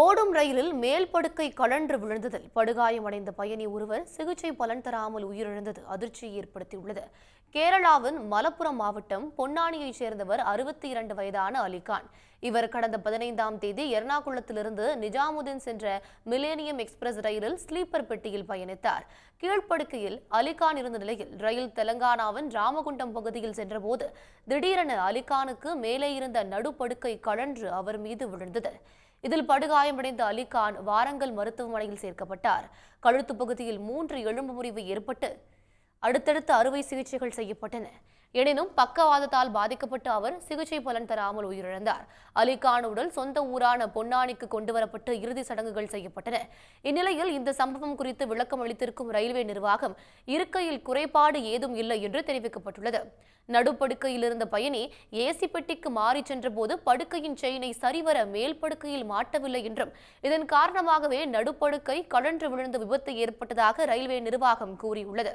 ஓடும் ரயிலில் மேல் படுக்கை கழன்று விழுந்ததில் படுகாயமடைந்த பயணி ஒருவர் சிகிச்சை பலன் தராமல் உயிரிழந்தது அதிர்ச்சியை ஏற்படுத்தியுள்ளது. கேரளாவின் மலப்புரம் மாவட்டம் பொன்னானியைச் சேர்ந்தவர் அறுபத்தி இரண்டு வயதான அலிகான் இவர் கடந்த பதினைந்தாம் தேதி எர்ணாகுளத்திலிருந்து நிஜாமுதீன் சென்ற மிலேனியம் எக்ஸ்பிரஸ் ரயிலில் ஸ்லீப்பர் பெட்டியில் பயணித்தார். கீழ்ப்படுக்கையில் அலிகான் இருந்த நிலையில் ரயில் தெலங்கானாவின் ராமகுண்டம் பகுதியில் சென்றபோது திடீரென அலிகானுக்கு மேலே இருந்த நடுப்படுக்கை கழன்று அவர் மீது விழுந்தது. இதில் படுகாயமடைந்த அலிகான் வாரங்கல் மருத்துவமனையில் சேர்க்கப்பட்டார். கழுத்து பகுதியில் மூன்று எலும்பு முறிவு ஏற்பட்டு அடுத்தடுத்து அறுவை சிகிச்சைகள் செய்யப்பட்டன. எனினும் பக்கவாதத்தால் பாதிக்கப்பட்ட அவர் சிகிச்சை பலன் தராமல் உயிரிழந்தார். அலிகான் உடல் சொந்த ஊரான பொன்னானிக்கு கொண்டுவரப்பட்டு இறுதி சடங்குகள் செய்யப்பட்டன. இந்நிலையில் இந்த சம்பவம் குறித்து விளக்கம் அளித்திருக்கும் ரயில்வே நிர்வாகம் இருக்கையில் குறைபாடு ஏதும் இல்லை என்று தெரிவிக்கப்பட்டுள்ளது. நடுப்படுக்கையில் இருந்த பயணி ஏசி பெட்டிக்கு மாறி சென்றபோது படுக்கையின் செயினை சரிவர மேல் படுக்கையில் மாட்டவில்லை என்றும் இதன் காரணமாகவே நடுப்படுக்கை கழன்று விழுந்த விபத்து ஏற்பட்டதாக ரயில்வே நிர்வாகம் கூறியுள்ளது.